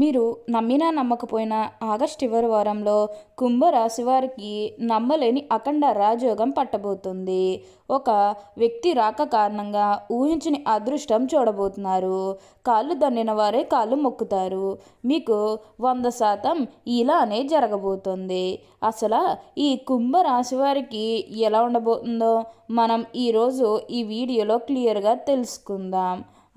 మీరు నమ్మినా నమ్మకపోయినా ఆగస్ట్ చివరి వారంలో కుంభరాశి వారికి నమ్మలేని అఖండ రాజయోగం పట్టబోతుంది. ఒక వ్యక్తి రాక కారణంగా ఊహించని అదృష్టం చూడబోతున్నారు. కాళ్ళు దండిన వారే కాళ్ళు మొక్కుతారు. మీకు వంద శాతం ఇలానే జరగబోతుంది. అసలు ఈ కుంభరాశి వారికి ఎలా ఉండబోతుందో మనం ఈరోజు ఈ వీడియోలో క్లియర్గా తెలుసుకుందాం.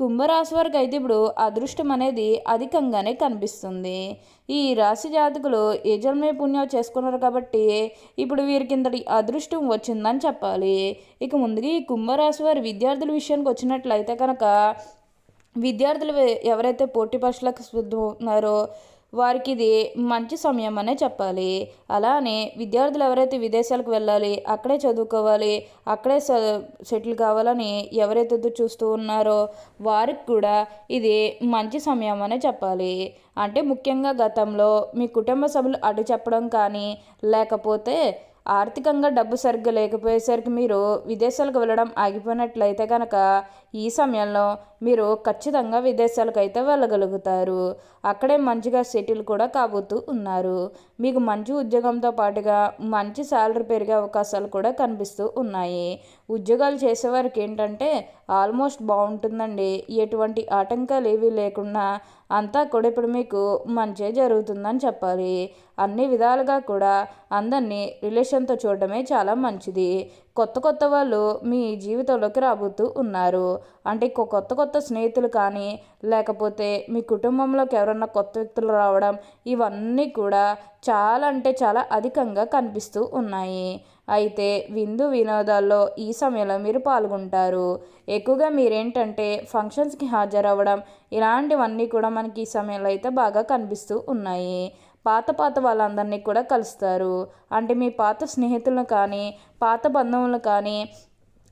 కుంభరాశి వారికి అయితే ఇప్పుడు అదృష్టం అనేది అధికంగానే కనిపిస్తుంది. ఈ రాశి జాతకులు ఏ జన్మే పుణ్యం చేసుకున్నారు కాబట్టి ఇప్పుడు వీరికి ఇంతటి అదృష్టం వచ్చిందని చెప్పాలి. ఇక ముందుగా ఈ కుంభరాశి వారి విద్యార్థుల విషయానికి వచ్చినట్లయితే కనుక విద్యార్థులు ఎవరైతే పోటీ పరీక్షలకు సిద్ధమవుతున్నారో వారికి ఇది మంచి సమయం అనే చెప్పాలి. అలానే విద్యార్థులు ఎవరైతే విదేశాలకు వెళ్ళాలి అక్కడే చదువుకోవాలి అక్కడే సెటిల్ కావాలని ఎవరైతే చూస్తూ ఉన్నారో వారికి కూడా ఇది మంచి సమయం అనే చెప్పాలి. అంటే ముఖ్యంగా గతంలో మీ కుటుంబ సభ్యులు అటు చెప్పడం కానీ లేకపోతే ఆర్థికంగా డబ్బు సరిగ్గా లేకపోయేసరికి మీరు విదేశాలకు వెళ్ళడం ఆగిపోయినట్లయితే కనుక ఈ సమయంలో మీరు ఖచ్చితంగా విదేశాలకు అయితే వెళ్ళగలుగుతారు. అక్కడే మంచిగా సెటిల్ కూడా కాబోతూ ఉన్నారు. మీకు మంచి ఉద్యోగంతో పాటుగా మంచి శాలరీ పెరిగే అవకాశాలు కూడా కనిపిస్తూ ఉన్నాయి. ఉద్యోగాలు చేసేవారికి ఏంటంటే ఆల్మోస్ట్ బాగుంటుందండి. ఎటువంటి ఆటంకాలు ఏవీ లేకుండా అంతా కూడా ఇప్పుడు మీకు మంచే జరుగుతుందని చెప్పాలి. అన్ని విధాలుగా కూడా అందరినీ రిలేషన్తో చూడడమే చాలా మంచిది. కొత్త కొత్త వాళ్ళు మీ జీవితంలోకి రాబోతూ ఉన్నారు. అంటే కొత్త కొత్త స్నేహితులు కానీ లేకపోతే మీ కుటుంబంలోకి ఎవరన్నా కొత్త వ్యక్తులు రావడం ఇవన్నీ కూడా చాలా అంటే చాలా అధికంగా కనిపిస్తూ ఉన్నాయి. అయితే విందు వినోదాల్లో ఈ సమయంలో మీరు పాల్గొంటారు. ఎక్కువగా మీరేంటంటే ఫంక్షన్స్కి హాజరవ్వడం ఇలాంటివన్నీ కూడా మనకి ఈ సమయంలో అయితే బాగా కనిపిస్తూ ఉన్నాయి. పాత పాత వాళ్ళందరినీ కూడా కలుస్తారు. అంటే మీ పాత స్నేహితులను కానీ పాత బంధువులను కానీ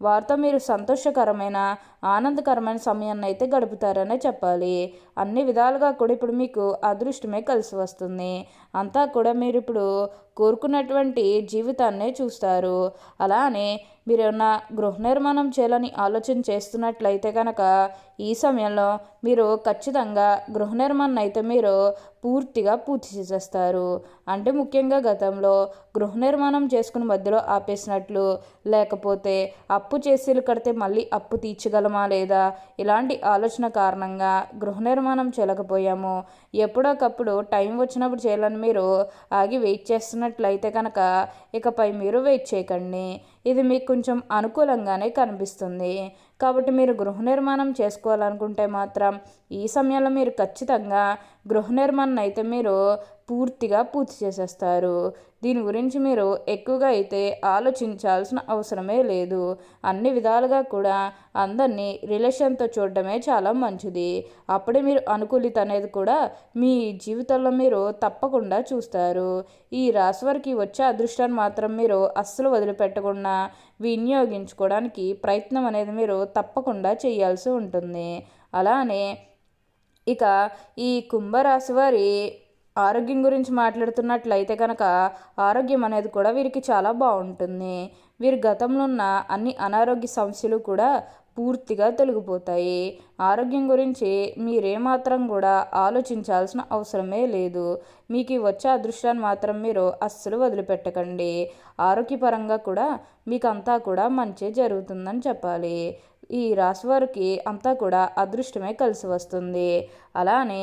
వారితో మీరు సంతోషకరమైన ఆనందకరమైన సమయాన్ని అయితే గడుపుతారనే చెప్పాలి. అన్ని విధాలుగా కూడా ఇప్పుడు మీకు అదృష్టమే కలిసి వస్తుంది. అంతా కూడా మీరు ఇప్పుడు కోరుకున్నటువంటి జీవితాన్నే చూస్తారు. అలానే మీరు ఏమన్నా గృహ నిర్మాణం చేయాలని ఆలోచన చేస్తున్నట్లయితే కనుక ఈ సమయంలో మీరు ఖచ్చితంగా గృహ నిర్మాణం అయితే మీరు పూర్తిగా పూర్తి చేసేస్తారు. అంటే ముఖ్యంగా గతంలో గృహ నిర్మాణం చేసుకుని మధ్యలో ఆపేసినట్లు లేకపోతే అప్పు చేసేలు కడితే మళ్ళీ అప్పు తీర్చగలమా లేదా? ఇలాంటి ఆలోచన కారణంగా గృహ నిర్మాణం చేయలేకపోయాము. ఎప్పుడోకప్పుడు టైం వచ్చినప్పుడు చేయాలని మీరు ఆగి వెయిట్ చేస్తున్నట్లయితే కనుక ఇకపై మీరు వెయిట్ చేయకండి. ఇది మీకు కొంచెం అనుకూలంగానే కనిపిస్తుంది. కాబట్టి మీరు గృహ నిర్మాణం చేసుకోవాలనుకుంటే మాత్రం ఈ సమయంలో మీరు ఖచ్చితంగా గృహ నిర్మాణం అయితే మీరు పూర్తిగా పూర్తి చేసేస్తారు. దీని గురించి మీరు ఎక్కువగా అయితే ఆలోచించాల్సిన అవసరమే లేదు. అన్ని విధాలుగా కూడా అందరినీ రిలేషన్తో చూడడమే చాలా మంచిది. అప్పుడే మీరు అనుకూలిత అనేది కూడా మీ జీవితంలో మీరు తప్పకుండా చూస్తారు. ఈ రాశివారికి వచ్చే అదృష్టాన్ని మాత్రం మీరు అస్సలు వదిలిపెట్టకుండా వినియోగించుకోవడానికి ప్రయత్నం అనేది మీరు తప్పకుండా చేయాల్సి ఉంటుంది. అలానే ఇక ఈ కుంభరాశి వారి ఆరోగ్యం గురించి మాట్లాడుతున్నట్లయితే కనుక ఆరోగ్యం అనేది కూడా వీరికి చాలా బాగుంటుంది. వీరి గతంలో ఉన్న అన్ని అనారోగ్య సమస్యలు కూడా పూర్తిగా తొలగిపోతాయి. ఆరోగ్యం గురించి మీరేమాత్రం కూడా ఆలోచించాల్సిన అవసరమే లేదు. మీకు వచ్చే అదృష్టాన్ని మాత్రం మీరు అస్సలు వదిలిపెట్టకండి. ఆరోగ్యపరంగా కూడా మీకు అంతా కూడా మంచి జరుగుతుందని చెప్పాలి. ఈ రాశి వారికి అంతా కూడా అదృష్టమే కలిసి వస్తుంది. అలానే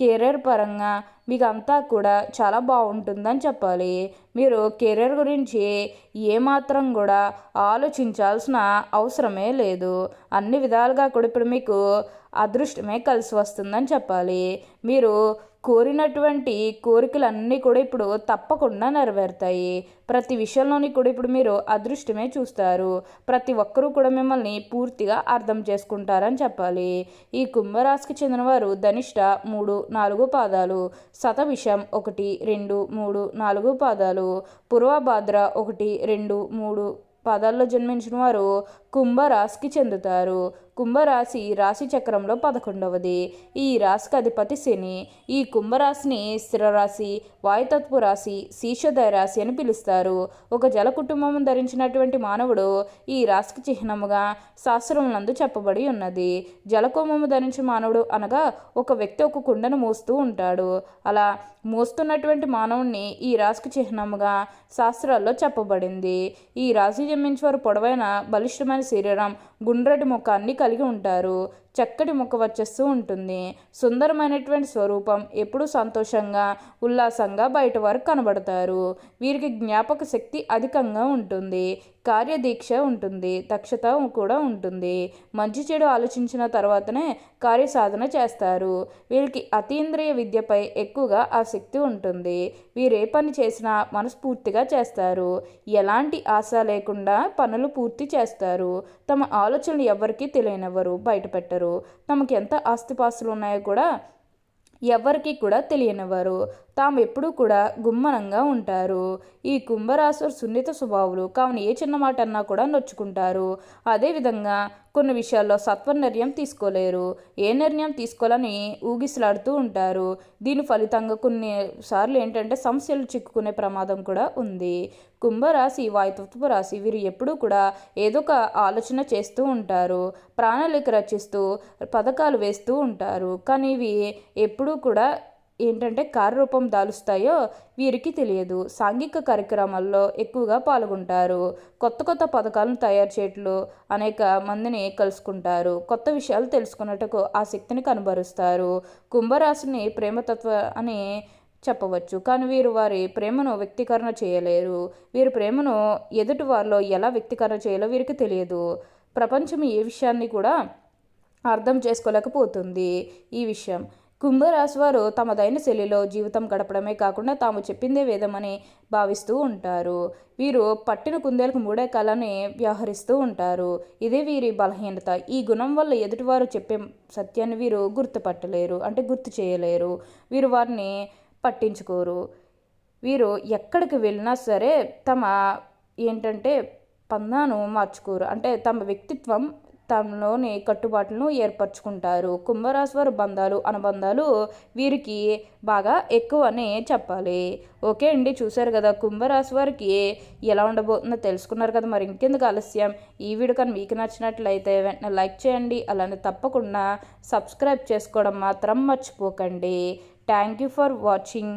కెరీర్ పరంగా మీకు అంతా కూడా చాలా బాగుంటుందని చెప్పాలి. మీరు కెరీర్ గురించి ఏమాత్రం కూడా ఆలోచించాల్సిన అవసరమే లేదు. అన్ని విధాలుగా కూడా ఇప్పుడు మీకు అదృష్టమే కలిసి వస్తుందని చెప్పాలి. మీరు కోరినటువంటి కోరికలన్నీ కూడా ఇప్పుడు తప్పకుండా నెరవేరుతాయి. ప్రతి విషయంలోని కూడా ఇప్పుడు మీరు అదృష్టమే చూస్తారు. ప్రతి ఒక్కరూ కూడా మిమ్మల్ని పూర్తిగా అర్థం చేసుకుంటారని చెప్పాలి. ఈ కుంభరాశికి చెందినవారు ధనిష్ట మూడు నాలుగు పాదాలు శతవిషం ఒకటి రెండు మూడు నాలుగు పాదాలు పూర్వభాద్ర ఒకటి రెండు మూడు పాదాల్లో జన్మించిన వారు కుంభరాశికి చెందుతారు. కుంభరాశి రాశి చక్రంలో పదకొండవది. ఈ రాశికి అధిపతి శని. ఈ కుంభరాశిని స్థిరరాశి వాయుతత్వ రాశి శీర్షోదయ రాశి అని పిలుస్తారు. ఒక జల కుటుంబం ధరించినటువంటి మానవుడు ఈ రాశికి చిహ్నముగా శాస్త్రములందు చెప్పబడి ఉన్నది. జలకోమము ధరించిన మానవుడు అనగా ఒక వ్యక్తి ఒక కుండను మోస్తూ ఉంటాడు. అలా మోస్తున్నటువంటి మానవుణ్ణి ఈ రాశికి చిహ్నముగా శాస్త్రాల్లో చెప్పబడింది. ఈ రాశి జన్మించేవారు పొడవైన బలిష్టమైన శరీరం గుండ్రటి ముఖాన్ని కలిగి ఉంటారు. చక్కటి ముఖ వచ్చేస్తూ ఉంటుంది. సుందరమైనటువంటి స్వరూపం ఎప్పుడూ సంతోషంగా ఉల్లాసంగా బయట వారు కనబడతారు. వీరికి జ్ఞాపక శక్తి అధికంగా ఉంటుంది. కార్యదీక్ష ఉంటుంది దక్షత కూడా ఉంటుంది. మంచి చెడు ఆలోచించిన తర్వాతనే కార్యసాధన చేస్తారు. వీరికి అతీంద్రియ విద్యపై ఎక్కువగా ఆసక్తి ఉంటుంది. వీరే పని చేసినా మనస్ఫూర్తిగా చేస్తారు. ఎలాంటి ఆశ లేకుండా పనులు పూర్తి చేస్తారు. తమ ఆలోచనలు ఎవరికీ తెలియనివ్వరు బయటపెట్టరు. తమకు ఎంత ఆస్తిపాస్తులు ఉన్నాయో కూడా ఎవరికి కూడా తెలియనివ్వరు. తాము ఎప్పుడూ కూడా గుమ్మనంగా ఉంటారు. ఈ కుంభరాశులు సున్నిత స్వభావులు కావున ఏ చిన్న మాట అన్నా కూడా నొచ్చుకుంటారు. అదేవిధంగా కొన్ని విషయాల్లో సత్వ నిర్ణయం తీసుకోలేరు. ఏ నిర్ణయం తీసుకోవాలని ఊగిసలాడుతూ ఉంటారు. దీని ఫలితంగా కొన్ని సార్లు ఏంటంటే సమస్యలు చిక్కుకునే ప్రమాదం కూడా ఉంది. కుంభరాశి వాయుతత్వ రాశి వీరు ఎప్పుడూ కూడా ఏదో ఒక ఆలోచన చేస్తూ ఉంటారు. ప్రణాళిక రచిస్తూ పథకాలు వేస్తూ ఉంటారు. కానీ ఇవి ఎప్పుడూ కూడా ఏంటంటే కార్యరూపం దాలుస్తాయో వీరికి తెలియదు. సాంఘిక కార్యక్రమాల్లో ఎక్కువగా పాల్గొంటారు. కొత్త కొత్త పథకాలను తయారు చేయట్లు అనేక మందిని కలుసుకుంటారు. కొత్త విషయాలు తెలుసుకున్నట్టుకు ఆసక్తిని కనబరుస్తారు. కుంభరాశిని ప్రేమతత్వ అని చెప్పవచ్చు. కానీ వీరు వారి ప్రేమను వ్యక్తీకరణ చేయలేరు. వీరి ప్రేమను ఎదుటి వారిలో ఎలా వ్యక్తీకరణ చేయాలో వీరికి తెలియదు. ప్రపంచం ఏ విషయాన్ని కూడా అర్థం చేసుకోలేకపోతుంది ఈ విషయం. కుంభరాశి వారు తమదైన శైలిలో జీవితం గడపడమే కాకుండా తాము చెప్పిందే వేదమని భావిస్తూ ఉంటారు. వీరు పట్టిన కుందేలకు మూడే కాలని వ్యవహరిస్తూ ఉంటారు. ఇదే వీరి బలహీనత. ఈ గుణం వల్ల ఎదుటివారు చెప్పే సత్యాన్ని వీరు గుర్తుపట్టలేరు అంటే గుర్తు చేయలేరు. వీరు వారిని పట్టించుకోరు. వీరు ఎక్కడికి వెళ్ళినా సరే తమ ఏంటంటే పందాను మార్చుకోరు. అంటే తమ వ్యక్తిత్వం తమలోని కట్టుబాట్లను ఏర్పరచుకుంటారు. కుంభరాశి వారి బంధాలు అనుబంధాలు వీరికి బాగా ఎక్కువ అని చెప్పాలి. ఓకే అండి చూసారు కదా కుంభరాశి వారికి ఎలా ఉండబోతుందో తెలుసుకున్నారు కదా మరి ఇంకెందుకు ఆలస్యం? ఈ వీడియో కానీ మీకు నచ్చినట్లయితే వెంటనే లైక్ చేయండి అలానే తప్పకుండా సబ్స్క్రైబ్ చేసుకోవడం మాత్రం మర్చిపోకండి. Thank you for watching.